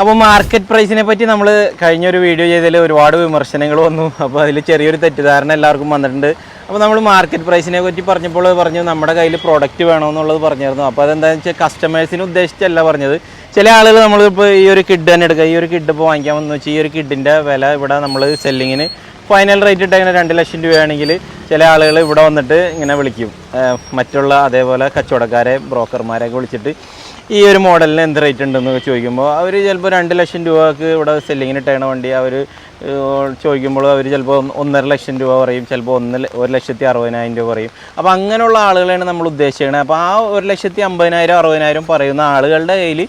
അപ്പോൾ മാർക്കറ്റ് പ്രൈസിനെ പറ്റി നമ്മൾ കഴിഞ്ഞൊരു വീഡിയോ ചെയ്തതിൽ ഒരുപാട് വിമർശനങ്ങൾ വന്നു. അപ്പോൾ അതിൽ ചെറിയൊരു തെറ്റിദ്ധാരണ എല്ലാവർക്കും വന്നിട്ടുണ്ട്. അപ്പോൾ നമ്മൾ മാർക്കറ്റ് പ്രൈസിനെ പറ്റി പറഞ്ഞപ്പോൾ പറഞ്ഞു നമ്മുടെ കയ്യിൽ പ്രോഡക്റ്റ് വേണമെന്നുള്ളത് പറഞ്ഞിരുന്നു അപ്പോൾ അതെന്താണെന്ന് വെച്ചാൽ കസ്റ്റമേഴ്സിന് ഉദ്ദേശിച്ചല്ല പറഞ്ഞത്. ചില ആളുകൾ നമ്മളിപ്പോൾ ഈ ഒരു കിഡ് തന്നെ എടുക്കുക. ഈ ഒരു കിഡ് ഇപ്പോൾ വാങ്ങിക്കാൻ വന്നു വെച്ചാൽ ഈ ഒരു കിഡിന്റെ വില ഇവിടെ നമ്മൾ സെല്ലിങ്ങിന് ഫൈനൽ റേറ്റ് ഇട്ട് അങ്ങനെ രണ്ട് ലക്ഷം രൂപയാണെങ്കിൽ ചില ആളുകൾ ഇവിടെ വന്നിട്ട് ഇങ്ങനെ വിളിക്കും. മറ്റുള്ള അതേപോലെ കച്ചവടക്കാരെ ബ്രോക്കർമാരെയൊക്കെ വിളിച്ചിട്ട് ഈ ഒരു മോഡലിന് എന്ത് റേറ്റ് ഉണ്ടെന്ന് ചോദിക്കുമ്പോൾ അവർ ചിലപ്പോൾ രണ്ട് ലക്ഷം രൂപക്ക് ഇവിടെ സെല്ലിങ്ങിന് ഇട്ടേണ വണ്ടി അവർ ചോദിക്കുമ്പോൾ അവർ ചിലപ്പോൾ ഒന്ന് ഒന്നര ലക്ഷം രൂപ പറയും ചിലപ്പോൾ ഒന്ന് ഒരു ലക്ഷത്തി അറുപതിനായിരം രൂപ പറയും. അപ്പോൾ അങ്ങനെയുള്ള ആളുകളെയാണ് നമ്മൾ ഉദ്ദേശിക്കുന്നത് അപ്പോൾ ആ ഒരു ലക്ഷത്തി അമ്പതിനായിരം അറുപതിനായിരം പറയുന്ന ആളുകളുടെ കയ്യിൽ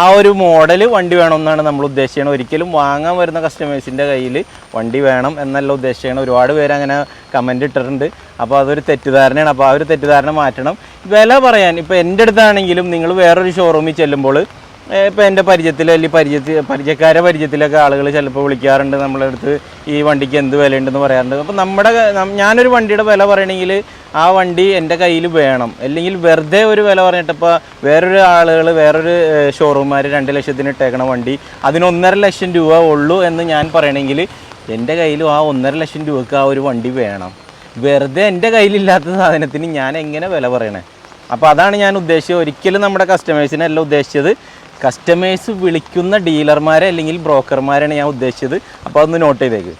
ആ ഒരു മോഡൽ വണ്ടി വേണമെന്നാണ് നമ്മൾ ഉദ്ദേശിക്കുന്നത് ഒരിക്കലും വാങ്ങാൻ വരുന്ന കസ്റ്റമേഴ്സിന്റെ കയ്യിൽ വണ്ടി വേണം എന്നല്ല ഉദ്ദേശിക്കുന്നത് ഒരുപാട് പേര് അങ്ങനെ കമന്റ് ഇട്ടിട്ടുണ്ട്. അപ്പോൾ അതൊരു തെറ്റിദ്ധാരണയാണ്. അപ്പോൾ ആ ഒരു തെറ്റിദ്ധാരണ മാറ്റണം. വില പറയാൻ ഇപ്പോൾ എന്റെ അടുത്താണെങ്കിലും നിങ്ങൾ വേറൊരു ഷോറൂമിൽ ചെല്ലുമ്പോൾ ഇപ്പോൾ എന്റെ പരിചയത്തിൽ അല്ലെങ്കിൽ പരിചയത്തിൽ പരിചയക്കാരെ പരിചയത്തിലൊക്കെ ആളുകൾ ചിലപ്പോൾ വിളിക്കാറുണ്ട് നമ്മളെ അടുത്ത് ഈ വണ്ടിക്ക് എന്ത് വിലയുണ്ടെന്ന് പറയാറുണ്ട്. അപ്പോൾ നമ്മുടെ ഞാനൊരു വണ്ടിയുടെ വില പറയണമെങ്കിൽ ആ വണ്ടി എന്റെ കയ്യിൽ വേണം. അല്ലെങ്കിൽ വെറുതെ ഒരു വില പറഞ്ഞിട്ടപ്പോൾ വേറൊരു ആളുകൾ വേറൊരു ഷോറൂമുകാർ രണ്ട് ലക്ഷത്തിന് ഇട്ടേക്കണ വണ്ടി അതിന് ഒന്നര ലക്ഷം രൂപ ഉള്ളൂ എന്ന് ഞാൻ പറയണമെങ്കിൽ എന്റെ കയ്യിലും ആ ഒന്നര ലക്ഷം രൂപക്ക് ആ ഒരു വണ്ടി വേണം. വെറുതെ എന്റെ കയ്യിലില്ലാത്ത സാധനത്തിന് ഞാൻ എങ്ങനെ വില പറയണേ? അപ്പോൾ അതാണ് ഞാൻ ഉദ്ദേശിച്ചത്. ഒരിക്കലും നമ്മുടെ കസ്റ്റമേഴ്സിനല്ല ഉദ്ദേശിച്ചത്. കസ്റ്റമേഴ്സ് വിളിക്കുന്ന ഡീലർമാരെ അല്ലെങ്കിൽ ബ്രോക്കർമാരെയാണ് ഞാൻ ഉദ്ദേശിച്ചത്. അപ്പോൾ അതൊന്ന് നോട്ട് ചെയ്തേക്ക്.